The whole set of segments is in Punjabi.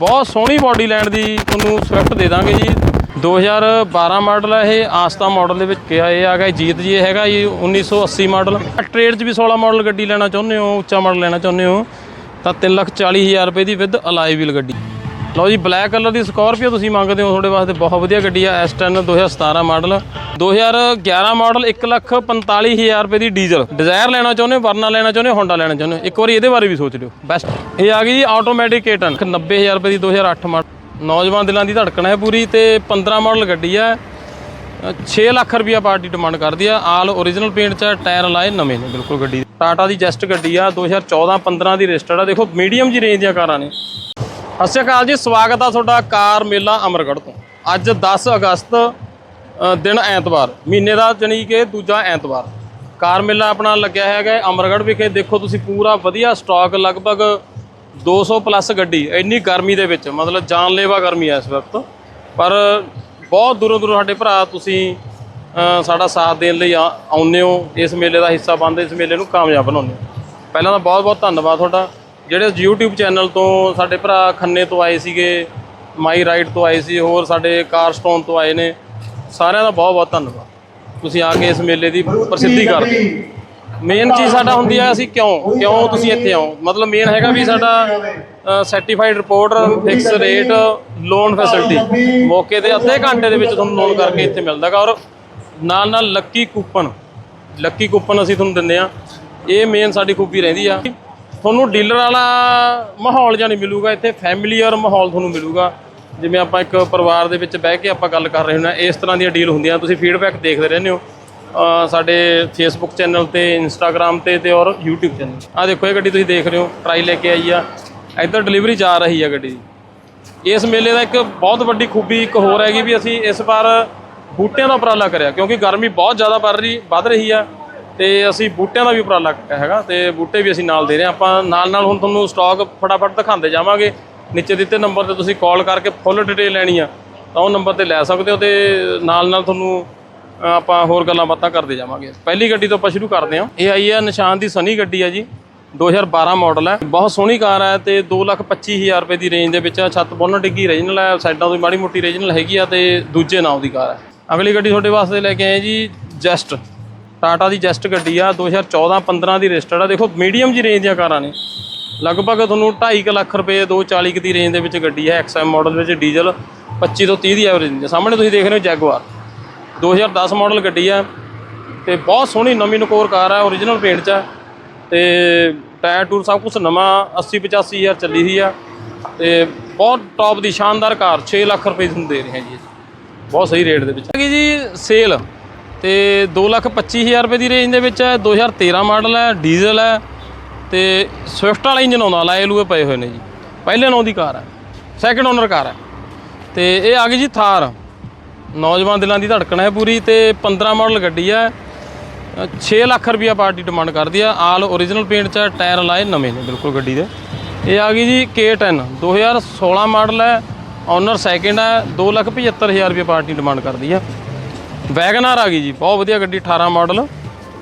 ਬਹੁਤ ਸੋਹਣੀ ਬਾਡੀ ਲੈਂਡ ਦੀ ਤੁਹਾਨੂੰ ਸਵਿਫਟ ਦੇ ਦਾਂਗੇ ਜੀ। 2012 ਮਾਡਲ ਹੈ ਇਹ, ਆਸਤਾ ਮਾਡਲ ਦੇ ਵਿੱਚ ਕਿਹਾ ਇਹ ਆ ਗਿਆ, ਜੀਤ ਜੀ ਇਹ ਹੈਗਾ ਜੀ 1980 ਮਾਡਲ ਟ੍ਰੇਡ 'ਚ ਵੀ 16 ਮਾਡਲ ਗੱਡੀ ਲੈਣਾ ਚਾਹੁੰਦੇ ਹੋ, ਉੱਚਾ ਮਾਡਲ ਲੈਣਾ ਚਾਹੁੰਦੇ ਹੋ, ਤਾਂ 340000 ਰੁਪਏ ਦੀ ਵਿਦ ਅਲਾਈ ਵੀਲ ਗੱਡੀ। ਲਓ ਜੀ ਬਲੈਕ ਕਲਰ ਦੀ ਸਕੋਰਪੀਓ ਤੁਸੀਂ ਮੰਗਦੇ ਹੋ ਤੁਹਾਡੇ ਵਾਸਤੇ ਬਹੁਤ ਵਧੀਆ ਗੱਡੀ ਆ, S10 2017 ਮਾਡਲ 2011 ਮਾਡਲ 145000 ਰੁਪਏ ਦੀ ਡੀਜ਼ਲ ਡਿਜ਼ਾਇਰ ਲੈਣਾ ਚਾਹੁੰਦੇ ਹੋ ਵਰਨਾ ਲੈਣਾ ਚਾਹੁੰਦੇ ਹੋ ਹੋਂਡਾ ਲੈਣਾ ਚਾਹੁੰਦੇ ਹੋ? ਇੱਕ ਵਾਰੀ ਇਹਦੇ ਬਾਰੇ ਵੀ ਸੋਚ ਲਿਓ। ਬੈਸਟ ਇਹ ਆ ਗਈ ਜੀ ਆਟੋਮੈਟਿਕ ਕੇਟਨ 90000 ਰੁਪਏ ਦੀ 2008 ਮਾਡਲ ਨੌਜਵਾਨ ਦਿਲਾਂ ਦੀ ਧੜਕਣ ਹੈ ਪੂਰੀ ਤੇ 15 ਮਾਡਲ ਗੱਡੀ ਆ। 6 ਲੱਖ ਰੁਪਿਆ ਪਾਰਟੀ ਡਿਮਾਂਡ ਕਰਦੀ ਆ। ਆਲ ਓਰੀਜਨਲ ਪੇਂਟ ਚ ਟਾਇਰ ਲਾਏ ਨਵੇਂ ਨੇ, ਬਿਲਕੁਲ ਗੱਡੀ ਟਾਟਾ ਦੀ ਜੈਸਟ ਗੱਡੀ ਆ 2014-15 ਦੀ ਰਜਿਸਟਰਡ ਆ। ਦੇਖੋ ਮੀਡੀਅਮ ਜੀ ਰੇਂਜ ਦੀਆਂ ਕਾਰਾਂ ਨੇ। ਸਤਿ ਸ਼੍ਰੀ ਅਕਾਲ ਜੀ, ਸਵਾਗਤ ਆ ਤੁਹਾਡਾ ਕਾਰ ਮੇਲਾ ਅਮਰਗੜ੍ਹ ਤੋਂ। ਅੱਜ 10 ਅਗਸਤ ਦਿਨ ਐਤਵਾਰ, ਮਹੀਨੇ ਦਾ ਜਾਣੀ ਕਿ ਦੂਜਾ ਐਤਵਾਰ। ਕਾਰ ਮੇਲਾ ਆਪਣਾ ਲੱਗਿਆ ਹੈਗਾ ਅਮਰਗੜ੍ਹ ਵਿਖੇ। ਦੇਖੋ ਤੁਸੀਂ ਪੂਰਾ ਵਧੀਆ ਸਟਾਕ ਲਗਭਗ 200 ਪਲੱਸ ਗੱਡੀ, ਇੰਨੀ ਗਰਮੀ ਦੇ ਵਿੱਚ, ਮਤਲਬ ਜਾਨਲੇਵਾ ਗਰਮੀ ਹੈ ਇਸ ਵਕਤ। ਪਰ ਬਹੁਤ ਦੂਰੋਂ ਦੂਰੋਂ ਸਾਡੇ ਭਰਾ ਤੁਸੀਂ ਸਾਡਾ ਸਾਥ ਦੇਣ ਲਈ ਆ- ਆਉਂਦੇ ਹੋ। ਇਸ ਮੇਲੇ ਦਾ ਹਿੱਸਾ ਬਣਦੇ, ਇਸ ਮੇਲੇ ਨੂੰ ਕਾਮਯਾਬ ਬਣਾਉਂਦੇ ਹੋ। ਪਹਿਲਾਂ ਤਾਂ ਬਹੁਤ ਬਹੁਤ ਧੰਨਵਾਦ ਤੁਹਾਡਾ। ਜਿਹੜੇ YouTube ਚੈਨਲ ਤੋਂ ਸਾਡੇ ਭਰਾ ਖੰਨੇ ਤੋਂ ਆਏ ਸੀਗੇ ਮਾਈ ਰਾਈਡ ਤੋਂ ਆਏ ਸੀ ਹੋਰ ਸਾਡੇ ਕਾਰਸਟੋਨ ਤੋਂ ਆਏ ਨੇ ਸਾਰਿਆਂ ਦਾ ਬਹੁਤ ਬਹੁਤ ਧੰਨਵਾਦ। ਤੁਸੀਂ ਆ ਕੇ ਇਸ ਮੇਲੇ ਦੀ ਪ੍ਰਸਿੱਧੀ ਕਰਦੇ ਮੇਨ ਚੀਜ਼ ਸਾਡਾ ਹੁੰਦੀ ਹੈ ਅਸੀਂ ਕਿਉਂ? ਕਿਉਂ ਤੁਸੀਂ ਇੱਥੇ ਆਓ? ਮਤਲਬ ਮੇਨ ਹੈਗਾ ਵੀ ਸਾਡਾ certified report fix rate loan facility ਮੌਕੇ ਤੇ ਅੱਧੇ ਘੰਟੇ ਦੇ ਵਿੱਚ ਤੁਹਾਨੂੰ ਲੋਨ ਕਰਕੇ ਇੱਥੇ ਮਿਲਦਾਗਾ ਔਰ ਨਾਲ ਨਾਲ ਲੱਕੀ ਕੂਪਨ ਲੱਕੀ ਕੂਪਨ ਅਸੀਂ ਤੁਹਾਨੂੰ ਦਿੰਦੇ ਆ। ਇਹ ਮੇਨ ਸਾਡੀ ਖੂਬੀ ਰਹਿੰਦੀ ਆ। ਤੁਹਾਨੂੰ ਡੀਲਰ ਵਾਲਾ ਮਾਹੌਲ ਜਾਂ ਨਹੀਂ ਮਿਲੂਗਾ, ਇੱਥੇ ਫੈਮਿਲੀ ਔਰ ਮਾਹੌਲ ਤੁਹਾਨੂੰ ਮਿਲੂਗਾ। ਜਿਵੇਂ ਆਪਾਂ ਇੱਕ ਪਰਿਵਾਰ ਦੇ ਵਿੱਚ ਬਹਿ ਕੇ ਆਪਾਂ ਗੱਲ ਕਰ ਰਹੇ ਹੁੰਦੇ ਹਾਂ, ਇਸ ਤਰ੍ਹਾਂ ਦੀਆਂ ਡੀਲ ਹੁੰਦੀਆਂ। ਤੁਸੀਂ ਫੀਡਬੈਕ ਦੇਖਦੇ ਰਹਿੰਦੇ ਹੋ। ਸਾਡੇ ਫੇਸਬੁੱਕ ਚੈਨਲ ਤੇ ਇੰਸਟਾਗ੍ਰam ਤੇ ਤੇ ਔਰ YouTube ਚੈਨਲ ਆ ਦੇਖੋ, ਇਹ ਗੱਡੀ ਤੁਸੀਂ ਦੇਖ ਰਹੇ ਹੋ ਟਰਾਈ ਲੈ ਕੇ ਆਈ ਆ। ਇੱਧਰ ਡਿਲੀਵਰੀ ਜਾ ਰਹੀ ਆ ਗੱਡੀ। ਦੀ ਇਸ ਮੇਲੇ ਦਾ ਇੱਕ ਬਹੁਤ ਵੱਡੀ ਖੂਬੀ ਇੱਕ ਹੋਰ ਹੈਗੀ ਵੀ ਅਸੀਂ ਇਸ ਵਾਰ ਬੂਟਿਆਂ ਦਾ ਉਪਰਾਲਾ ਕਰਿਆ, ਕਿਉਂਕਿ ਗਰਮੀ ਬਹੁਤ ਜ਼ਿਆਦਾ ਵੱਧ ਰਹੀ ਵੱਧ ਰਹੀ ਆ। ਤੇ ਅਸੀਂ ਬੂਟਿਆਂ ਦਾ ਵੀ ਉਪਰਾਲਾ ਹੈਗਾ ਤੇ ਬੂਟੇ ਵੀ ਅਸੀਂ ਨਾਲ ਦੇ ਰਹੇ ਹਾਂ। ਆਪਾਂ ਨਾਲ ਨਾਲ ਹੁਣ ਤੁਹਾਨੂੰ ਸਟਾਕ ਫਟਾਫਟ ਦਿਖਾਉਂਦੇ ਜਾਵਾਂਗੇ। ਨੀਚੇ ਦਿੱਤੇ ਨੰਬਰ ਤੇ ਤੁਸੀਂ ਕਾਲ ਕਰਕੇ ਫੁੱਲ ਡਿਟੇਲ ਲੈਣੀ ਆ, ਤਾਂ ਉਹ ਨੰਬਰ ਤੇ ਲੈ ਸਕਦੇ ਹੋ ਤੇ ਨਾਲ ਨਾਲ ਤੁਹਾਨੂੰ ਆਪਾਂ ਹੋਰ ਗੱਲਾਂ ਬਾਤਾਂ ਕਰਦੇ ਜਾਵਾਂਗੇ। ਪਹਿਲੀ ਗੱਡੀ ਤੋਂ ਆਪਾਂ ਸ਼ੁਰੂ ਕਰਦੇ ਹਾਂ। ਇਹ ਆਈ ਹੈ ਨਿਸ਼ਾਨ ਦੀ ਸਨੀ ਗੱਡੀ ਹੈ ਜੀ 2012 ਮਾਡਲ ਹੈ ਬਹੁਤ ਸੋਹਣੀ ਕਾਰ ਹੈ ਤੇ 225000 ਰੁਪਏ ਦੀ ਰੇਂਜ ਦੇ ਵਿੱਚ ਛੱਤ ਬੋਨਟ ਡਿੱਗੀ ਰੀਜਨਲ ਹੈ ਸਾਈਡਾਂ ਤੋਂ ਮਾੜੀ ਮੋਟੀ ਰੀਜਨਲ ਹੈਗੀ ਆ ਤੇ ਦੂਜੇ ਨਾਮ ਦੀ ਕਾਰ ਹੈ ਅਗਲੀ ਗੱਡੀ ਤੁਹਾਡੇ ਵਾਸਤੇ ਲੈ ਕੇ ਆਏ ਜੀ, ਜੈਸਟ ਟਾਟਾ ਦੀ ਜੈਸਟ ਗੱਡੀ ਆ 2014-15 ਦੀ ਰਜਿਸਟਰਡ ਆ। ਦੇਖੋ, ਮੀਡੀਅਮ ਜੀ ਰੇਂਜ ਦੀਆਂ ਕਾਰਾਂ ਨੇ। ਲਗਭਗ ਤੁਹਾਨੂੰ 2.5 ਲੱਖ ਰੁਪਏ 240 ਕੁ ਦੀ ਰੇਂਜ ਦੇ ਵਿੱਚ ਗੱਡੀ ਹੈ ਐਕਸਐਮ ਮਾਡਲ ਵਿੱਚ ਡੀਜ਼ਲ 25 ਤੋਂ 30 ਦੀ ਐਵਰੇਜ ਦਿੰਦੀ ਸਾਹਮਣੇ ਤੁਸੀਂ ਦੇਖ ਰਹੇ ਹੋ ਜੈਗੁਆਰ 2010 ਮਾਡਲ ਗੱਡੀ ਆ ਤੇ ਬਹੁਤ ਸੋਹਣੀ ਨਵੀਂ ਨਕੋਰ ਕਾਰ ਆ ਓਰੀਜਨਲ ਪੇਂਟ 'ਚ ਆ। ਤੇ ਟਾਇਰ ਟੂਰ ਸਭ ਕੁਝ ਨਵਾਂ 80 85 ਹਜ਼ਾਰ ਚੱਲੀ ਸੀ ਆ। ਤੇ ਬਹੁਤ ਟੌਪ ਦੀ ਸ਼ਾਨਦਾਰ ਕਾਰ 6 ਲੱਖ ਰੁਪਏ ਤੁਹਾਨੂੰ ਦੇ ਰਹੇ ਹਾਂ ਜੀ ਬਹੁਤ ਸਹੀ ਰੇਟ ਦੇ ਵਿੱਚ। ਹੈਗੀ ਜੀ ਸੇਲ ਤੇ 2 ਲੱਖ 25 ਹਜ਼ਾਰ ਰੁਪਏ ਦੀ ਰੇਂਜ ਦੇ ਵਿੱਚ ਹੈ 2013 ਮਾਡਲ ਹੈ ਡੀਜ਼ਲ ਹੈ ਤੇ ਸਵਿਫਟ ਵਾਲਾ ਇੰਜਨ ਆਉਂਦਾ, ਲਾਏ ਲੂਏ ਪਏ ਹੋਏ ਨੇ ਜੀ। ਪਹਿਲੇ ਨੌਂ ਦੀ ਕਾਰ ਹੈ ਸੈਕੰਡ ਓਨਰ ਕਾਰ ਹੈ। ਤੇ ਇਹ ਆ ਗਈ ਜੀ ਥਾਰ। ਨੌਜਵਾਨ ਦਿਲਾਂ ਦੀ ਧੜਕਣ ਹੈ ਪੂਰੀ ਤੇ 15 ਮਾਡਲ ਗੱਡੀ ਹੈ 6 ਲੱਖ ਰੁਪਿਆ ਪਾਰਟੀ ਡਿਮਾਂਡ ਕਰਦੀ ਆ ਆਲ ਓਰੀਜਨਲ ਪੇਂਟ ਚ ਟਾਇਰ ਲਾਏ ਨਵੇਂ ਨੇ ਬਿਲਕੁਲ ਗੱਡੀ ਦੇ। ਇਹ ਆ ਗਈ ਜੀ K10 2016 ਮਾਡਲ ਹੈ ਓਨਰ ਸੈਕਿੰਡ ਹੈ 275000 ਰੁਪਏ ਪਾਰਟੀ ਡਿਮਾਂਡ ਕਰਦੀ ਆ ਵੈਗਨਾਰ ਆ ਗਈ ਜੀ, ਬਹੁਤ ਵਧੀਆ ਗੱਡੀ 18 ਮਾਡਲ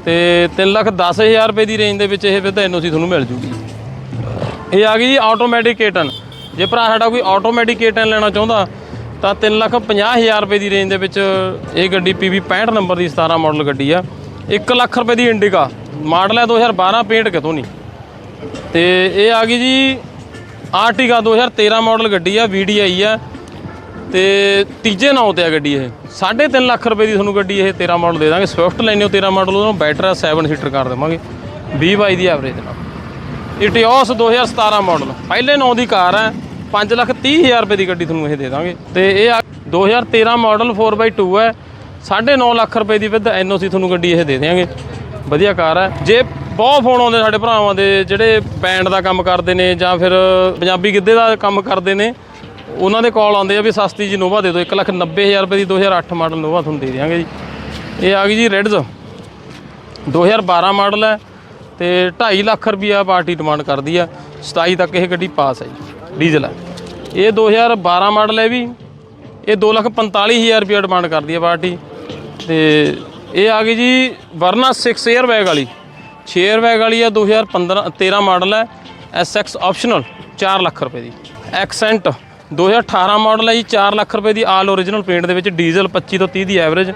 ਤੇ 310000 ਰੁਪਏ ਦੀ ਰੇਂਜ ਦੇ ਵਿੱਚ ਇਹ ਫਿਰ ਵਿਦ ਐਨਓਸੀ ਤੁਹਾਨੂੰ ਮਿਲ ਜੂਗੀ। ਇਹ ਆ ਗਈ ਜੀ ਆਟੋਮੈਟਿਕ K10 ਜੇ ਭਰਾ ਸਾਡਾ ਕੋਈ ਆਟੋਮੈਟਿਕ K10 ਲੈਣਾ ਚਾਹੁੰਦਾ, ਤਾਂ 350000 ਰੁਪਏ ਦੀ ਰੇਂਜ ਦੇ ਵਿੱਚ ਇਹ ਗੱਡੀ PV 65 ਨੰਬਰ ਦੀ 17 ਮਾਡਲ ਗੱਡੀ ਆ। 1 ਲੱਖ ਰੁਪਏ ਦੀ ਇੰਡੀਕਾ ਮਾਡਲ ਹੈ 2012 ਪੇਂਟ ਕਿਤੋਂ ਨਹੀਂ। ਤੇ ਇਹ ਆ ਗਈ ਜੀ ਆਰਟਿਕਾ 2013 ਮਾਡਲ ਗੱਡੀ ਆ VDI ਆ। ਤੇ ਤੀਜੇ ਨਾਂ ਤੇ ਆ ਗੱਡੀ ਇਹ। 3.5 ਲੱਖ ਰੁਪਏ ਦੀ ਤੁਹਾਨੂੰ ਗੱਡੀ ਇਹ 13 ਮਾਡਲ ਦੇ ਦਾਂਗੇ। ਸਵਿਫਟ ਲੈਣੇ ਹੋ 13 ਮਾਡਲ ਉਹਨੂੰ ਬੈਟਰ 7 ਸੀਟਰ ਕਰ ਦੇਵਾਂਗੇ। 20 ਬਾਈ ਦੀ ਐਵਰੇਜ ਨਾਲ। Etios 2017 model. ਪਹਿਲੇ ਨਾਂ ਦੀ ਕਾਰ ਹੈ। 5 ਲੱਖ 30 ਹਜ਼ਾਰ ਰੁਪਏ ਦੀ ਗੱਡੀ ਤੁਹਾਨੂੰ ਇਹ ਦੇ ਦਾਂਗੇ। ਤੇ ਇਹ ਆ 2013 ਮਾਡਲ 4x2 ਹੈ। 9.5 ਲੱਖ ਰੁਪਏ ਦੀ ਵਿਦ ਐਨਓਸੀ ਤੁਹਾਨੂੰ ਗੱਡੀ ਇਹ ਦੇ ਦੇਵਾਂਗੇ। ਵਧੀਆ ਕਾਰ ਹੈ। ਜੇ ਬਹੁਤ ਫੋਨ ਆਉਂਦੇ ਸਾਡੇ ਭਰਾਵਾਂ ਦੇ, ਜਿਹੜੇ ਬੈਂਡ ਦਾ ਕੰਮ ਕਰਦੇ ਨੇ ਜਾਂ ਫਿਰ ਪੰਜਾਬੀ ਗਿੱਧੇ ਦਾ ਕੰਮ ਕਰਦੇ ਨੇ ਉਹਨਾਂ ਦੇ ਕਾਲ ਆਉਂਦੇ ਆ ਵੀ ਸਸਤੀ ਜੀ ਨੋਵਾ ਦੇ ਦਿਓ 1 ਲੱਖ 90 ਹਜ਼ਾਰ ਰੁਪਏ ਦੀ 2008 ਮਾਡਲ ਨੋਵਾ ਤੁਹਾਨੂੰ ਦੇ ਦਿਆਂਗੇ ਜੀ। ਇਹ ਆ ਗਈ ਜੀ ਰੈਡਜ਼ 2012 ਮਾਡਲ ਹੈ ਤੇ 2.5 ਲੱਖ ਰੁਪਿਆ ਪਾਰਟੀ ਡਿਮਾਂਡ ਕਰਦੀ ਆ। 27 ਤੱਕ ਇਹ ਗੱਡੀ ਪਾਸ ਹੈ ਜੀ ਡੀਜ਼ਲ ਹੈ। ਇਹ 2012 ਮਾਡਲ ਹੈ ਵੀ, ਇਹ 2 ਲੱਖ 45 ਹਜ਼ਾਰ ਰੁਪਿਆ ਡਿਮਾਂਡ ਕਰਦੀ ਹੈ ਪਾਰਟੀ ਤੇ ਇਹ ਆ ਗਈ ਜੀ ਵਰਨਾ 6 에ਅਰ ਬੈਗ ਵਾਲੀ। 6 에ਅਰ ਬੈਗ ਵਾਲੀ ਆ 2015 13 ਮਾਡਲ ਹੈ। SX ਆਪਸ਼ਨਲ 4 ਲੱਖ ਰੁਪਏ ਦੀ। ਐਕਸੈਂਟ 2018 ਮਾਡਲ ਹੈ ਜੀ 4 ਲੱਖ ਰੁਪਏ ਦੀ ਆਲ ਓਰੀਜਨਲ ਪੇਂਟ ਦੇ ਵਿੱਚ ਡੀਜ਼ਲ 25 ਤੋਂ 30 ਦੀ ਐਵਰੇਜ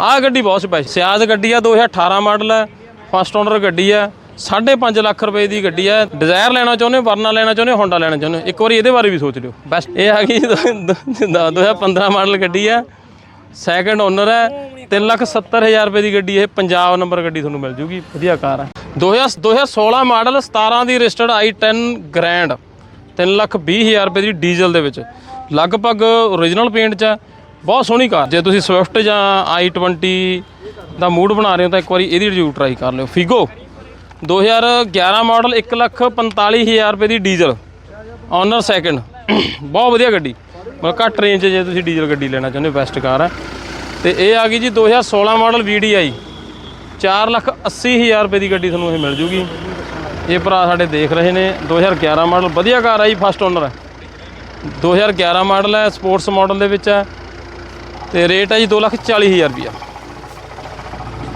ਆਹ ਗੱਡੀ ਬਹੁਤ ਸਪੈਸ਼ਲ ਸਿਆਜ਼ ਗੱਡੀ ਆ 2018 ਮਾਡਲ ਹੈ ਫਸਟ ਓਨਰ ਗੱਡੀ ਹੈ 5.5 ਲੱਖ ਰੁਪਏ ਦੀ ਗੱਡੀ ਹੈ। ਡਿਜ਼ਾਇਰ ਲੈਣਾ ਚਾਹੁੰਦੇ ਹੋ, ਵਰਨਾ ਲੈਣਾ ਚਾਹੁੰਦੇ ਹੋ ਹੋਂਡਾ ਲੈਣਾ ਚਾਹੁੰਦੇ ਹੋ? ਇੱਕ ਵਾਰੀ ਇਹਦੇ ਬਾਰੇ ਵੀ ਸੋਚ ਲਿਓ। ਬੈਸਟ ਇਹ ਆ ਗਈ 2015 ਮਾਡਲ ਗੱਡੀ ਹੈ। ਸੈਕੰਡ ਓਨਰ ਹੈ 370000 ਰੁਪਏ ਦੀ ਗੱਡੀ ਇਹ ਪੰਜਾਬ ਨੰਬਰ ਗੱਡੀ ਤੁਹਾਨੂੰ ਮਿਲ ਜੂਗੀ। ਵਧੀਆ ਕਾਰ ਹੈ। 2000 2016 ਮਾਡਲ 17 ਦੀ ਰਜਿਸਟਰਡ i10 ਗ੍ਰੈਂਡ 320000 ਰੁਪਏ ਦੀ ਡੀਜ਼ਲ ਦੇ ਵਿੱਚ। ਲਗਭਗ ਓਰੀਜਨਲ ਪੇਂਟ 'ਚ ਹੈ। ਬਹੁਤ ਸੋਹਣੀ ਕਾਰ। ਜੇ ਤੁਸੀਂ ਸਵਿਫਟ ਜਾਂ i20 ਦਾ ਮੂਡ ਬਣਾ ਰਹੇ ਹੋ ਤਾਂ ਇੱਕ ਵਾਰੀ ਇਹਦੀ ਰਿਵਿਊ ਟਰਾਈ ਕਰ ਲਿਓ। ਫਿਗੋ 2011 ਮਾਡਲ 145000 ਰੁਪਏ ਦੀ ਡੀਜ਼ਲ। ਓਨਰ ਸੈਕੰਡ ਬਹੁਤ ਵਧੀਆ ਗੱਡੀ। ਮਤਲਬ ਘੱਟ ਰੇਂਜ 'ਚ ਜੇ ਤੁਸੀਂ ਡੀਜ਼ਲ ਗੱਡੀ ਲੈਣਾ ਚਾਹੁੰਦੇ ਹੋ ਬੈਸਟ ਕਾਰ ਹੈ। ਤੇ ਇਹ ਆ ਗਈ ਜੀ 2016 ਮਾਡਲ VDI 480000 ਰੁਪਏ ਦੀ ਗੱਡੀ ਤੁਹਾਨੂੰ ਇਹ ਮਿਲ ਜੂਗੀ। ਇਹ ਭਰਾ ਸਾਡੇ ਦੇਖ ਰਹੇ ਨੇ। 2011 ਮਾਡਲ, ਵਧੀਆ ਕਾਰ ਆ ਜੀ ਫਸਟ ਓਨਰ ਹੈ 2011 ਮਾਡਲ ਹੈ ਸਪੋਰਟਸ ਮਾਡਲ ਦੇ ਵਿੱਚ ਹੈ। ਤੇ ਰੇਟ ਹੈ ਜੀ 240000 ਰੁਪਿਆ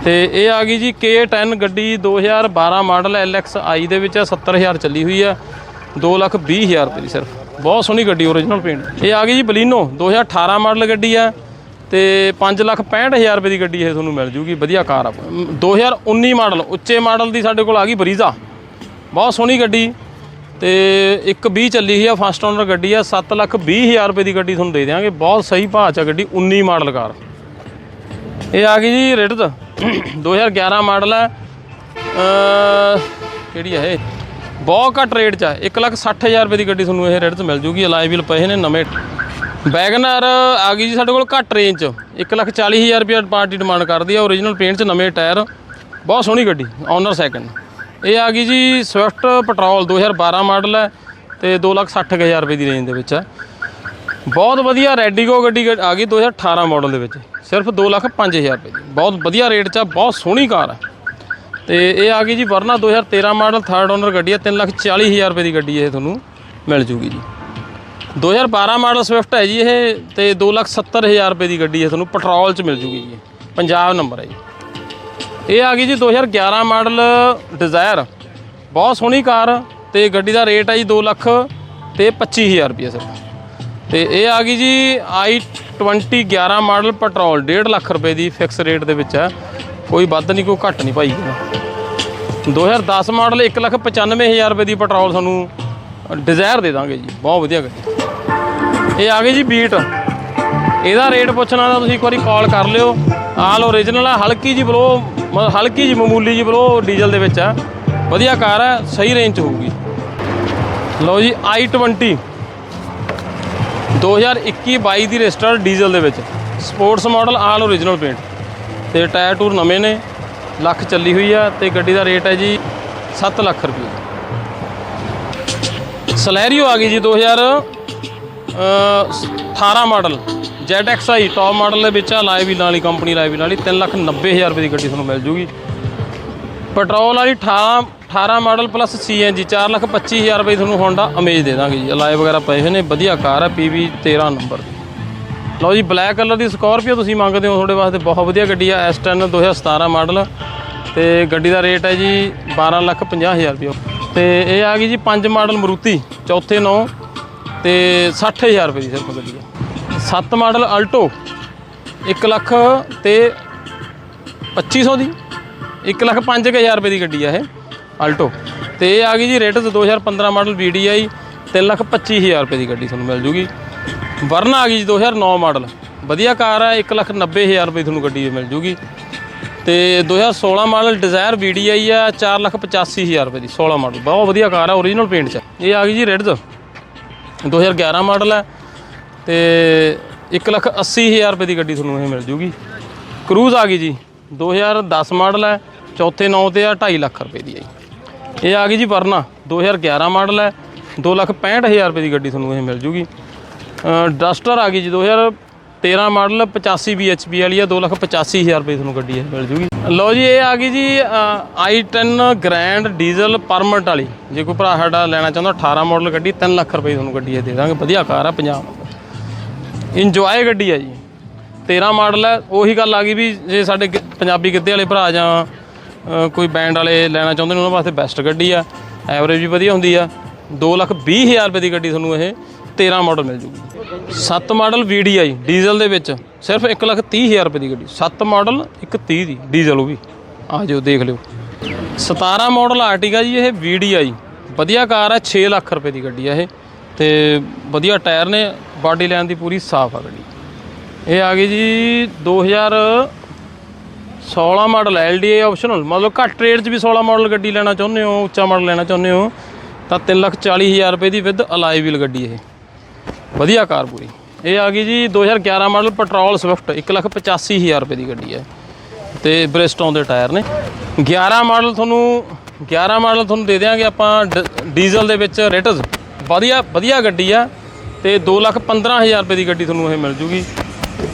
ਤੇ ਇਹ ਆ ਗਈ ਜੀ K10 ਗੱਡੀ 2012 ਮਾਡਲ LXI ਦੇ ਵਿੱਚ ਹੈ 70000 ਚੱਲੀ ਹੋਈ ਹੈ। 220000 ਰੁਪਏ ਦੀ ਸਿਰਫ। ਬਹੁਤ ਸੋਹਣੀ ਗੱਡੀ ਓਰੀਜਨਲ ਪੇਂਟ ਇਹ ਆ ਗਈ ਜੀ ਬਲੀਨੋ 2018 ਮਾਡਲ ਗੱਡੀ ਹੈ। ਤੇ 565000 ਰੁਪਏ ਦੀ ਗੱਡੀ ਇਹ ਤੁਹਾਨੂੰ ਮਿਲ ਜੂਗੀ, ਵਧੀਆ ਕਾਰ ਆ। 2019 ਮਾਡਲ, ਉੱਚੇ ਮਾਡਲ ਦੀ ਸਾਡੇ ਕੋਲ ਆ ਗਈ ਬਰੀਜ਼ਾ ਬਹੁਤ ਸੋਹਣੀ ਗੱਡੀ ਤੇ ਇੱਕ 20 ਚੱਲੀ ਹੋਈ ਆ ਫਸਟ ਓਨਰ ਗੱਡੀ ਆ 720000 ਰੁਪਏ ਦੀ ਗੱਡੀ ਤੁਹਾਨੂੰ ਦੇ ਦਿਆਂਗੇ। ਬਹੁਤ ਸਹੀ ਭਾਅ 'ਚ ਆ ਗੱਡੀ 19 ਮਾਡਲ ਕਾਰ। ਇਹ ਆ ਗਈ ਜੀ ਰਿਟਜ਼ 2011 ਮਾਡਲ ਹੈ ਅਹ ਕਿਹੜੀ ਹੈ ਇਹ? ਬਹੁਤ ਘੱਟ ਰੇਟ 'ਚ ਆ। 160000 ਰੁਪਏ ਦੀ ਗੱਡੀ ਤੁਹਾਨੂੰ ਇਹ ਰੇਟ 'ਚ ਮਿਲ ਜੂਗੀ। ਅਲਾਈ ਵੀਲ ਪਏ ਨੇ ਨਵੇਂ। ਵੈਗਨਰ ਆ ਗਈ ਜੀ ਸਾਡੇ ਕੋਲ ਘੱਟ ਰੇਂਜ 'ਚ। 140000 ਰੁਪਏ ਪਾਰਟੀ ਡਿਮਾਂਡ ਕਰਦੀ ਆ। ਓਰੀਜਨਲ ਪੇਂਟ 'ਚ ਨਵੇਂ ਟਾਇਰ ਬਹੁਤ ਸੋਹਣੀ ਗੱਡੀ। ਓਨਰ ਸੈਕੰਡ ਇਹ ਆ ਗਈ ਜੀ ਸਵਿਫਟ ਪੈਟਰੋਲ 2012 ਮਾਡਲ ਹੈ ਤੇ 260000 ਰੁਪਏ ਦੀ ਰੇਂਜ ਦੇ ਵਿੱਚ ਹੈ। ਬਹੁਤ ਵਧੀਆ ਰੈਡੀਗੋ ਗੱਡੀ ਗ- ਆ ਗਈ 2018 ਮਾਡਲ ਦੇ ਵਿੱਚ। ਸਿਰਫ 205000 ਰੁਪਏ ਦੀ। ਬਹੁਤ ਵਧੀਆ ਰੇਟ 'ਚ ਆ, ਬਹੁਤ ਸੋਹਣੀ ਕਾਰ ਹੈ। ਤੇ ਇਹ ਆ ਗਈ ਜੀ ਵਰਨਾ 2013 ਮਾਡਲ ਥਰਡ ਓਨਰ ਗੱਡੀ ਹੈ। 340000 ਰੁਪਏ ਦੀ ਗੱਡੀ ਇਹ ਤੁਹਾਨੂੰ ਮਿਲ ਜੂਗੀ ਜੀ। 2012 ਮਾਡਲ ਸਵਿਫਟ ਹੈ ਜੀ ਇਹ ਤੇ 270000 ਰੁਪਏ ਦੀ ਗੱਡੀ ਇਹ ਤੁਹਾਨੂੰ ਪੈਟਰੋਲ 'ਚ ਮਿਲ ਜੂਗੀ ਜੀ। ਪੰਜਾਬ ਨੰਬਰ ਹੈ ਜੀ। ਇਹ ਆ ਗਈ ਜੀ 2011 ਮਾਡਲ ਡਿਜ਼ਾਇਰ। ਬਹੁਤ ਸੋਹਣੀ ਕਾਰ ਤੇ ਗੱਡੀ ਦਾ ਰੇਟ ਹੈ ਜੀ 2 ਲੱਖ ਤੇ 25000 ਰੁਪਏ ਸਿਰਫ ਤੇ ਇਹ ਆ ਗਈ ਜੀ i20 11 ਮਾਡਲ ਪੈਟਰੋਲ 1.5 ਲੱਖ ਰੁਪਏ ਦੀ ਫਿਕਸ ਰੇਟ ਦੇ ਵਿੱਚ ਹੈ। ਕੋਈ ਵੱਧ ਨਹੀਂ, ਕੋਈ ਘੱਟ ਨਹੀਂ ਭਾਈ। 2010 ਮਾਡਲ 195000 ਰੁਪਏ ਦੀ ਪੈਟਰੋਲ ਤੁਹਾਨੂੰ ਡਿਜ਼ਾਇਰ ਦੇ ਦਾਂਗੇ ਜੀ। ਬਹੁਤ ਵਧੀਆ ਗੱਡੀ। ਇਹ ਆ ਗਈ ਜੀ ਬੀਟ। ਇਹਦਾ ਰੇਟ ਪੁੱਛਣਾ ਤਾਂ ਤੁਸੀਂ ਇੱਕ ਵਾਰੀ ਕਾਲ ਕਰ ਲਿਓ। ਆਲ ਓਰੀਜਨਲ ਆ, ਹਲਕੀ ਜੀ ਬਲੋ ਮਤਲਬ ਹਲਕੀ ਜੀ ਮਾਮੂਲੀ ਜੀ ਬਲੋ ਡੀਜ਼ਲ ਦੇ ਵਿੱਚ ਆ। ਵਧੀਆ ਕਾਰ ਹੈ ਸਹੀ ਰੇਂਜ 'ਚ ਹੋਊਗੀ। ਲਓ ਜੀ i20 2021-22 ਦੀ ਰਜਿਸਟਰ ਡੀਜ਼ਲ ਦੇ ਵਿੱਚ। Sports model all original paint ਤੇ ਟਾਇਰ ਟੂਰ ਨਵੇਂ ਨੇ, ਲੱਖ ਚੱਲੀ ਹੋਈ ਆ ਤੇ ਗੱਡੀ ਦਾ ਰੇਟ ਹੈ ਜੀ 7 ਲੱਖ ਰੁਪਏ। ਸਲੈਰੀਓ ਆ ਗਈ ਜੀ 2018 ਮਾਡਲ। ZXi ਟੌਪ ਮਾਡਲ ਦੇ ਵਿੱਚ ਆ ਲਾਈਵ ਨਾਲ ਹੀ ਕੰਪਨੀ ਲਾਈਵ ਵੀਲ ਵਾਲੀ 390000 ਰੁਪਏ ਦੀ ਗੱਡੀ ਤੁਹਾਨੂੰ ਮਿਲ ਜੂਗੀ। ਪੈਟਰੋਲ ਵਾਲੀ 18 18 ਮਾਡਲ ਪਲੱਸ CNG 425000 ਰੁਪਏ ਤੁਹਾਨੂੰ ਹੋਂਡਾ ਅਮੇਜ ਦੇ ਦਾਂਗੇ ਜੀ। ਅਲਾਈ ਵਗੈਰਾ ਪਏ ਹੋਏ ਨੇ, ਵਧੀਆ ਕਾਰ ਹੈ PV 13 ਨੰਬਰ। ਲਓ ਜੀ ਬਲੈਕ ਕਲਰ ਦੀ ਸਕੋਰਪੀਓ ਤੁਸੀਂ ਮੰਗਦੇ ਹੋ, ਤੁਹਾਡੇ ਵਾਸਤੇ ਬਹੁਤ ਵਧੀਆ ਗੱਡੀ ਆ, S10 2017 ਮਾਡਲ ਤੇ ਗੱਡੀ ਦਾ ਰੇਟ ਹੈ ਜੀ 12 ਲੱਖ 50000 ਰੁਪਏ। ਤੇ ਇਹ ਆ ਗਈ ਜੀ 5 ਮਾਡਲ ਮਰੂਤੀ, ਚੌਥੇ ਨੌ, ਤੇ 60000 ਰੁਪਏ ਦੀ ਸਿਰਫ ਗੱਡੀ ਹੈ 7 ਮਾਡਲ ਅਲਟੋ 1 ਲੱਖ ਤੇ 2500 ਦੀ 1 ਲੱਖ 5000 ਰੁਪਏ ਦੀ ਗੱਡੀ ਆ ਇਹ ਅਲਟੋ। ਤੇ ਇਹ ਆ ਗਈ ਜੀ ਰੇਟ 2015 ਮਾਡਲ VDI 3 ਲੱਖ 25000 ਰੁਪਏ ਦੀ ਗੱਡੀ ਤੁਹਾਨੂੰ ਮਿਲ ਜੂਗੀ। ਵਰਨਾ ਆ ਗਈ ਜੀ 2009 ਮਾਡਲ। ਵਧੀਆ ਕਾਰ ਹੈ 1 ਲੱਖ 90000 ਰੁਪਏ ਤੁਹਾਨੂੰ ਗੱਡੀ ਮਿਲ ਜੂਗੀ। ਤੇ 2016 ਮਾਡਲ ਡਿਜ਼ਾਇਰ VDI ਆ 4 ਲੱਖ 85000 ਰੁਪਏ ਦੀ 16 ਮਾਡਲ। ਬਹੁਤ ਵਧੀਆ ਕਾਰ ਹੈ ਓਰੀਜਨਲ ਪੇਂਟ 'ਚ ਇਹ ਆ ਗਈ ਜੀ ਰੈਡਜ਼ 2011 ਮਾਡਲ ਹੈ ਤੇ 1 ਲੱਖ 80000 ਰੁਪਏ ਦੀ ਗੱਡੀ ਤੁਹਾਨੂੰ ਇਹ ਮਿਲ ਜੂਗੀ। ਕਰੂਜ਼ ਆ ਗਈ ਜੀ 2010 ਮਾਡਲ ਹੈ, ਚੌਥੇ ਨੌ ਤੇ ਆ 2.5 ਲੱਖ ਰੁਪਏ ਦੀ ਹੈ ਜੀ। ਇਹ ਆ ਗਈ ਜੀ ਵਰਨਾ 2011 ਮਾਡਲ ਹੈ 2 ਲੱਖ 65000 ਰੁਪਏ ਦੀ ਗੱਡੀ ਤੁਹਾਨੂੰ ਇਹ ਮਿਲ ਜੂਗੀ। ਡਸਟਰ ਆ ਗਈ ਜੀ 2013 ਮਾਡਲ 85 bhp ਵਾਲੀ ਆ 2 ਲੱਖ 85000 ਰੁਪਏ ਦੀ ਤੁਹਾਨੂੰ ਗੱਡੀ ਇਹ ਮਿਲ ਜੂਗੀ। ਲਓ ਜੀ, ਇਹ ਆ ਗਈ ਜੀ i10 ਗ੍ਰੈਂਡ ਡੀਜ਼ਲ ਪਰਮਟ ਵਾਲੀ। ਜੇ ਕੋਈ ਭਰਾ ਸਾਡਾ ਲੈਣਾ ਚਾਹੁੰਦਾ 18 ਮਾਡਲ ਗੱਡੀ 3 ਲੱਖ ਰੁਪਏ ਦੀ ਤੁਹਾਨੂੰ ਗੱਡੀ ਇਹ ਦੇ ਦਾਂਗੇ। ਵਧੀਆ ਕਾਰ ਆ, ਪੰਜਾਬ ਇੰਜੋਏ ਗੱਡੀ ਆ ਜੀ। 13 ਮਾਡਲ ਹੈ ਉਹੀ ਗੱਲ ਆ ਗਈ ਵੀ ਜੇ ਸਾਡੇ ਗਿ- ਪੰਜਾਬੀ ਗਿੱਧੇ ਵਾਲੇ ਭਰਾ ਜਾਂ ਅ, ਕੋਈ ਬੈਂਡ ਵਾਲੇ ਲੈਣਾ ਚਾਹੁੰਦੇ ਨੇ ਉਹਨਾਂ ਵਾਸਤੇ ਬੈਸਟ ਗੱਡੀ ਆ। ਐਵਰੇਜ ਵੀ ਵਧੀਆ ਹੁੰਦੀ ਆ। 2 ਲੱਖ ਵੀਹ ਹਜ਼ਾਰ ਰੁਪਏ ਦੀ ਗੱਡੀ ਤੁਹਾਨੂੰ ਇਹ 13 ਮਾਡਲ ਮਿਲ ਜੂਗੀ। 7 ਮਾਡਲ VDI ਡੀਜ਼ਲ ਦੇ ਵਿੱਚ। ਸਿਰਫ 130000 ਰੁਪਏ ਦੀ ਗੱਡੀ। 7 ਮਾਡਲ 130 ਦੀ ਡੀਜ਼ਲ ਉਹ ਵੀ। ਆ ਜਾਓ ਦੇਖ ਲਿਓ। 17 ਮਾਡਲ ਆਰਟੀਗਾ ਜੀ ਇਹ VDI ਵਧੀਆ ਕਾਰ ਹੈ 6 ਲੱਖ ਰੁਪਏ ਦੀ ਗੱਡੀ ਆ ਇਹ। ਤੇ ਵਧੀਆ ਟਾਇਰ ਨੇ, ਬਾਡੀ ਲਾਈਨ ਦੀ ਪੂਰੀ ਸਾਫ਼ ਆ ਗੱਡੀ। ਇਹ ਆ ਗਈ ਜੀ 2000 16 ਮਾਡਲ LDA ਆਪਸ਼ਨਲ। ਮਤਲਬ ਘੱਟ ਰੇਟ 'ਚ ਵੀ 16 ਮਾਡਲ ਗੱਡੀ ਲੈਣਾ ਚਾਹੁੰਦੇ ਹੋ, ਉੱਚਾ ਮਾਡਲ ਲੈਣਾ ਚਾਹੁੰਦੇ ਹੋ, ਤਾਂ 340000 ਰੁਪਏ ਦੀ ਵਿਦ ਅਲਾਈ ਵੀਲ ਗੱਡੀ ਇਹ। ਵਧੀਆ ਕਾਰ ਪੂਰੀ। ਇਹ ਆ ਗਈ ਜੀ 2011 ਮਾਡਲ ਪੈਟਰੋਲ ਸਵਿਫਟ 185000 ਰੁਪਏ ਦੀ ਗੱਡੀ ਹੈ। ਤੇ ਬ੍ਰਿਸਟੋਨ ਦੇ ਟਾਇਰ ਨੇ। 11 ਮਾਡਲ ਤੁਹਾਨੂੰ 11 ਮਾਡਲ ਤੁਹਾਨੂੰ ਦੇ ਦਿਆਂਗੇ ਆਪਾਂ ਡ- ਡੀਜ਼ਲ ਦੇ ਵਿੱਚ ਰੇਟਸ। ਵਧੀਆ ਵਧੀਆ ਗੱਡੀ ਆ ਤੇ 215000 ਰੁਪਏ ਦੀ ਗੱਡੀ ਤੁਹਾਨੂੰ ਇਹ ਮਿਲ ਜੂਗੀ।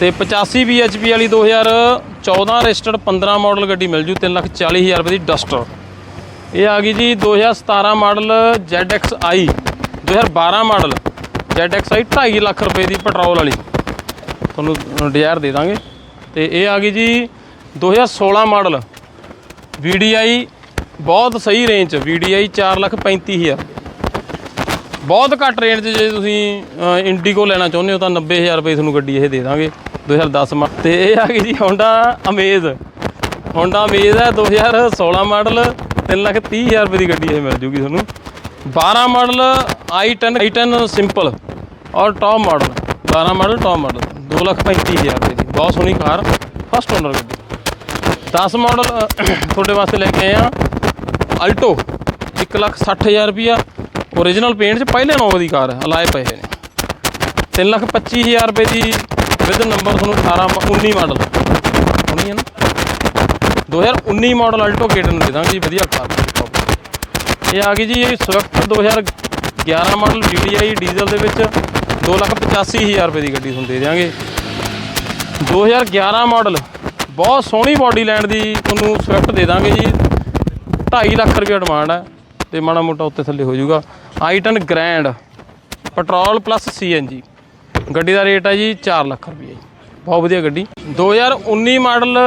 ਤੇ 85 bhp ਵਾਲੀ 2014 ਰਜਿਸਟਰਡ 15 ਮਾਡਲ ਗੱਡੀ ਮਿਲ ਜੂ 340000 ਰੁਪਏ ਦੀ ਡਸਟਰ। ਇਹ ਆ ਗਈ ਜੀ 2017 model ZXi 2012 model ZXi 2.5 lakh ਰੁਪਏ ਦੀ ਪੈਟਰੋਲ ਵਾਲੀ। ਤੁਹਾਨੂੰ ਡਿਜ਼ਾਇਰ ਦੇ ਦਾਂਗੇ। ਤੇ ਇਹ ਆ ਗਈ ਜੀ 2016 ਮਾਡਲ। VDI ਬਹੁਤ ਸਹੀ ਰੇਂਜ ਚ VDI 435000 ਬਹੁਤ ਘੱਟ ਰੇਂਜ 'ਚ ਜੇ ਤੁਸੀਂ ਇੰਡੀਗੋ ਲੈਣਾ ਚਾਹੁੰਦੇ ਹੋ ਤਾਂ 90000 ਰੁਪਏ ਤੁਹਾਨੂੰ ਗੱਡੀ ਇਹ ਦੇ ਦਾਂਗੇ 2010 ਮਾਡਲ। ਤੇ ਇਹ ਆ ਗਈ ਜੀ Honda Amaze Honda Amaze ਹੈ 2016 ਮਾਡਲ 330000 ਰੁਪਏ ਦੀ ਗੱਡੀ ਇਹ ਮਿਲ ਜੂਗੀ ਤੁਹਾਨੂੰ। 12 ਮਾਡਲ i10 i10 ਸਿੰਪਲ ਔਰ top model 12 model top model 235000 ਰੁਪਏ ਦੀ। ਬਹੁਤ ਸੋਹਣੀ ਕਾਰ ਫਸਟ ਓਨਰ ਗੱਡੀ। 10 ਮਾਡਲ ਤੁਹਾਡੇ ਵਾਸਤੇ ਲੈ ਕੇ ਆਏ ਆ ਅਲਟੋ 160000 ਰੁਪਿਆ ਓਰੀਜਨਲ ਪੇਂਟ 'ਚ ਪਹਿਲੇ ਨੰਬਰ ਦੀ ਕਾਰ ਹੈ ਅਲਾਏ ਪਏ ਹੋਏ ਨੇ 325000 ਰੁਪਏ ਦੀ ਵਿਦ ਨੰਬਰ ਤੁਹਾਨੂੰ 18 ਮ- 19 ਮਾਡਲ ਹੋਣੀ ਹੈ ਨਾ? 2019 ਮਾਡਲ ਅਲਟੋ ਕੇਟਨ ਦੇ ਦਾਂਗੇ ਜੀ, ਵਧੀਆ ਕਾਰ। ਇਹ ਆ ਗਈ ਜੀ ਸਵਿਫਟ 2011 ਮਾਡਲ VDI ਡੀਜ਼ਲ ਦੇ ਵਿੱਚ 285000 ਰੁਪਏ ਦੀ ਗੱਡੀ ਤੁਹਾਨੂੰ ਦੇ ਦਿਆਂਗੇ। 2011 ਮਾਡਲ ਬਹੁਤ ਸੋਹਣੀ ਬਾਡੀ ਲੈਂਡ ਦੀ ਤੁਹਾਨੂੰ ਸਵਿਫਟ ਦੇ ਦਾਂਗੇ ਜੀ। 2.5 ਲੱਖ ਰੁਪਏ ਡਿਮਾਂਡ ਹੈ ਤੇ ਮਾੜਾ ਮੋਟਾ ਉੱਤੇ ਥੱਲੇ ਹੋ ਜਾਊਗਾ। I10 grand, petrol plus CNG ਗੱਡੀ ਦਾ ਰੇਟ ਹੈ ਜੀ 4 ਲੱਖ ਰੁਪਏ ਜੀ। ਬਹੁਤ ਵਧੀਆ ਗੱਡੀ। 2019 ਮਾਡਲ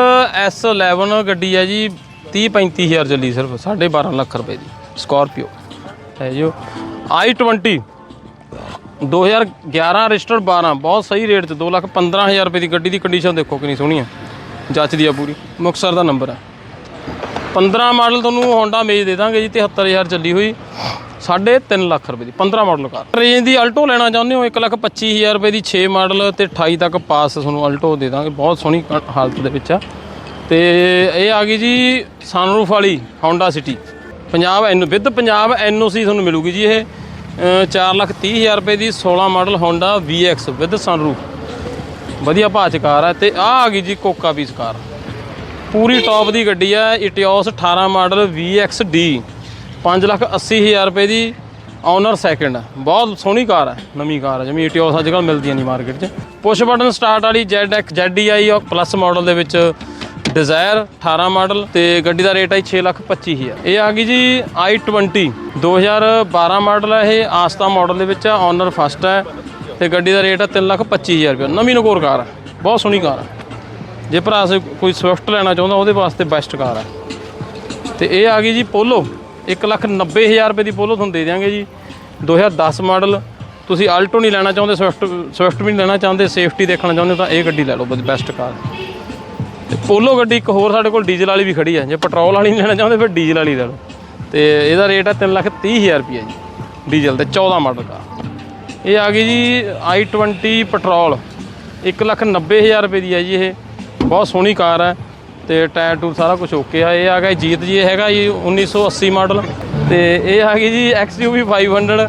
S11 ਗੱਡੀ ਹੈ ਜੀ 30 35000 ਚੱਲੀ ਸਿਰਫ 12.5 ਲੱਖ ਰੁਪਏ ਦੀ। ਸਕਾਰਪੀਓ। ਹੈ ਜੋ i20 2011 ਰਜਿਸਟਰਡ 12 ਬਹੁਤ ਸਹੀ ਰੇਟ 'ਚ 2 ਲੱਖ 15000 ਰੁਪਏ ਦੀ ਗੱਡੀ ਦੀ ਕੰਡੀਸ਼ਨ ਦੇਖੋ ਕਿੰਨੀ ਸੋਹਣੀ ਹੈ। ਜੱਚਦੀ ਆ ਪੂਰੀ। ਮੁਕਤਸਰ ਦਾ ਨੰਬਰ ਹੈ। 15 ਮਾਡਲ ਤੁਹਾਨੂੰ ਹੋਂਡਾ ਮੇਜ ਦੇ ਦਾਂਗੇ ਜੀ 73000 ਚੱਲੀ ਹੋਈ। 3.5 ਲੱਖ ਰੁਪਏ ਦੀ 15 ਮਾਡਲ ਕਾਰ। ਰੇਂਜ ਦੀ ਆਲਟੋ ਲੈਣਾ ਚਾਹੁੰਦੇ ਹੋ 1 ਲੱਖ 25000 ਰੁਪਏ ਦੀ 6 ਮਾਡਲ ਤੇ 28 ਤੱਕ ਪਾਸ ਤੁਹਾਨੂੰ ਆਲਟੋ ਦੇ ਦਾਂਗੇ। ਬਹੁਤ ਸੋਹਣੀ ਕ- ਹਾਲਤ ਦੇ ਵਿੱਚ ਆ। ਤੇ ਇਹ ਆ ਗਈ ਜੀ ਸਨਰੂਫ ਵਾਲੀ Honda City Punjab N with Punjab NOC ਤੁਹਾਨੂੰ ਮਿਲੂਗੀ ਜੀ ਇਹ। 4 ਲੱਖ 30000 ਰੁਪਏ ਦੀ 16 model Honda VX with sunroof ਵਧੀਆ ਭਾਅ ਚ ਕਾਰ ਹੈ ਤੇ ਆ ਆ ਗਈ ਜੀ ਕੋਕਾ ਪੀਸ ਕਾਰ। ਪੂਰੀ ਟੌਪ ਦੀ ਗੱਡੀ ਹੈ ਇਟਿਓਸ 18 ਮਾਡਲ VXD 5 ਲੱਖ 80 ਹਜ਼ਾਰ ਰੁਪਏ ਦੀ ਓਨਰ ਸੈਕਿੰਡ ਬਹੁਤ ਸੋਹਣੀ ਕਾਰ ਹੈ ਨਵੀਂ ਕਾਰ ਹੈ ਜਿਵੇਂ ਇਟਿਓਸ ਅੱਜ ਕੱਲ੍ਹ ਮਿਲਦੀਆਂ ਨਹੀਂ ਮਾਰਕੀਟ 'ਚ। ਪੁਸ਼ ਬਟਨ ਸਟਾਰਟ ਵਾਲੀ ZX ZDI ਪਲੱਸ ਮਾਡਲ ਦੇ ਵਿੱਚ ਡਿਜ਼ਾਇਰ 18 ਮਾਡਲ ਤੇ ਗੱਡੀ ਦਾ ਰੇਟ ਹੈ 6 ਲੱਖ 25 ਹਜ਼ਾਰ। ਇਹ ਆ ਗਈ ਜੀ i20 2012 ਮਾਡਲ ਹੈ ਇਹ ਆਸਤਾ ਮਾਡਲ ਦੇ ਵਿੱਚ ਆ ਓਨਰ ਫਸਟ ਹੈ ਤੇ ਗੱਡੀ ਦਾ ਰੇਟ ਹੈ 3 ਲੱਖ 25 ਹਜ਼ਾਰ ਰੁਪਏ। ਨਵੀਂ ਨਕੋਰ ਕਾਰ ਹੈ ਬਹੁਤ ਸੋਹਣੀ ਕਾਰ ਹੈ ਜੇ ਭਰਾ ਸੇ ਕੋਈ ਸਵਿਫਟ ਲੈਣਾ ਚਾਹੁੰਦਾ, ਉਹਦੇ ਵਾਸਤੇ ਬੈਸਟ ਕਾਰ ਹੈ ਤੇ ਇਹ ਆ ਗਈ ਜੀ ਪੋਲੋ 190000 ਰੁਪਏ ਦੀ ਪੋਲੋ ਤੁਹਾਨੂੰ ਦੇ ਦਿਆਂਗੇ ਜੀ। 2010 ਮਾਡਲ, ਤੁਸੀਂ ਆਲਟੋ ਨਹੀਂ ਲੈਣਾ ਚਾਹੁੰਦੇ, ਸਵਿਫਟ ਸਵਿਫਟ ਵੀ ਨਹੀਂ ਲੈਣਾ ਚਾਹੁੰਦੇ, ਸੇਫਟੀ ਦੇਖਣਾ ਚਾਹੁੰਦੇ ਤਾਂ ਇਹ ਗੱਡੀ ਲੈ ਲਓ ਬੈਸਟ ਕਾਰ ਤੇ ਪੋਲੋ ਗੱਡੀ ਇੱਕ ਹੋਰ ਸਾਡੇ ਕੋਲ ਡੀਜ਼ਲ ਵਾਲੀ ਵੀ ਖੜੀ ਹੈ ਜੇ ਪੈਟਰੋਲ ਵਾਲੀ ਨਹੀਂ ਲੈਣਾ ਚਾਹੁੰਦੇ, ਫਿਰ ਡੀਜ਼ਲ ਵਾਲੀ ਲੈ ਲਓ। ਤੇ ਇਹਦਾ ਰੇਟ ਹੈ 330000 ਰੁਪਏ ਜੀ, ਡੀਜ਼ਲ ਤੇ 14 ਮਾਡਲ ਦਾ ਇਹ ਆ ਗਈ ਜੀ i20 ਪੈਟਰੋਲ 190000 ਰੁਪਏ ਦੀ ਹੈ ਜੀ ਇਹ। ਬਹੁਤ ਸੋਹਣੀ ਕਾਰ ਹੈ ਤੇ ਟਾਇਰ ਟੂਰ ਸਾਰਾ ਕੁਝ ਓਕੇ ਆ। ਇਹ ਆ ਗਿਆ ਜੀਤ ਜੀ, ਇਹ ਹੈਗਾ ਜੀ 1980 ਮਾਡਲ ਤੇ ਇਹ ਆ ਗਈ ਜੀ XUV 500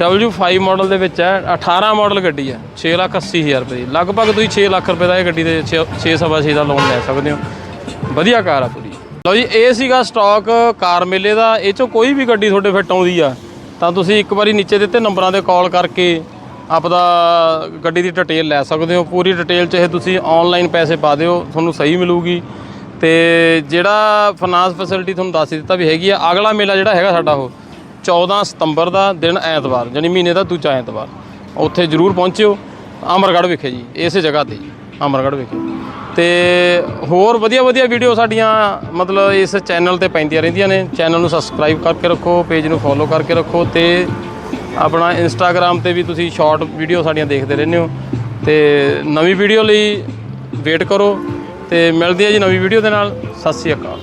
W5 ਮਾਡਲ ਦੇ ਵਿੱਚ ਹੈ। 18 ਮਾਡਲ ਗੱਡੀ ਹੈ। 6 ਲੱਖ 80 ਹਜ਼ਾਰ ਰੁਪਏ ਦੀ। ਲਗਭਗ ਤੁਸੀਂ 6 ਲੱਖ ਰੁਪਏ ਦਾ ਇਹ ਗੱਡੀ ਦੇ 6 ਸਵਾ 6 ਦਾ ਲੋਨ ਲੈ ਸਕਦੇ ਹੋ। ਵਧੀਆ ਕਾਰ ਆ ਪੂਰੀ ਲਓ ਜੀ, ਇਹ ਸੀਗਾ ਸਟਾਕ ਕਾਰ ਮੇਲੇ ਦਾ। ਇਹ ਚੋਂ ਕੋਈ ਵੀ ਗੱਡੀ ਤੁਹਾਡੇ ਫਿੱਟ ਆਉਂਦੀ ਆ, ਤਾਂ ਤੁਸੀਂ ਇੱਕ ਵਾਰੀ ਨੀਚੇ ਦਿੱਤੇ ਨੰਬਰਾਂ ਤੇ ਕਾਲ ਕਰਕੇ ਆਪਦਾ ਗੱਡੀ ਦੀ ਡਿਟੇਲ ਲੈ ਸਕਦੇ ਹੋ, ਪੂਰੀ ਡਿਟੇਲ ਚਾਹੇ ਤੁਸੀਂ ਆਨਲਾਈਨ ਪੈਸੇ ਪਾ ਦਿਓ, ਤੁਹਾਨੂੰ ਸਹੀ ਮਿਲੂਗੀ। ਤੇ ਜਿਹੜਾ ਫਾਈਨਾਂਸ ਫੈਸਿਲਿਟੀ ਤੁਹਾਨੂੰ ਦੱਸ ਦਿੱਤਾ ਵੀ ਹੈਗੀ ਆ, ਅਗਲਾ ਮੇਲਾ ਜਿਹੜਾ ਹੈਗਾ ਸਾਡਾ ਉਹ 14 ਸਤੰਬਰ ਦਾ ਦਿਨ ਐਤਵਾਰ, ਯਾਨੀ ਮਹੀਨੇ ਦਾ ਦੂਜਾ ਐਤਵਾਰ। ਉੱਥੇ ਜ਼ਰੂਰ ਪਹੁੰਚਿਓ, ਅਮਰਗੜ੍ਹ ਵਿਖੇ ਜੀ, ਇਸੇ ਜਗ੍ਹਾ ਤੇ ਜੀ, ਅਮਰਗੜ੍ਹ ਵਿਖੇ। ਤੇ ਹੋਰ ਵਧੀਆ ਵਧੀਆ ਵੀਡੀਓ ਸਾਡੀਆਂ, ਮਤਲਬ ਇਸ ਚੈਨਲ ਤੇ ਪੈਂਦੀਆਂ ਰਹਿੰਦੀਆਂ ਨੇ। ਚੈਨਲ ਨੂੰ ਸਬਸਕ੍ਰਾਈਬ ਕਰਕੇ ਰੱਖੋ ਪੇਜ ਨੂੰ ਫੋਲੋ ਕਰਕੇ ਰੱਖੋ ਤੇ ਆਪਣਾ ਇੰਸਟਾਗ੍ਰam ਤੇ ਵੀ ਤੁਸੀਂ ਸ਼ਾਰਟ ਵੀਡੀਓ ਸਾਡੀਆਂ ਦੇਖਦੇ ਰਹਿੰਦੇ ਹੋ। ਤੇ ਨਵੀਂ ਵੀਡੀਓ ਲਈ ਵੇਟ ਕਰੋ ਤੇ ਮਿਲਦੇ ਆ ਜੀ ਨਵੀਂ ਵੀਡੀਓ ਦੇ ਨਾਲ। ਸਤਿ ਸ਼੍ਰੀ ਅਕਾਲ।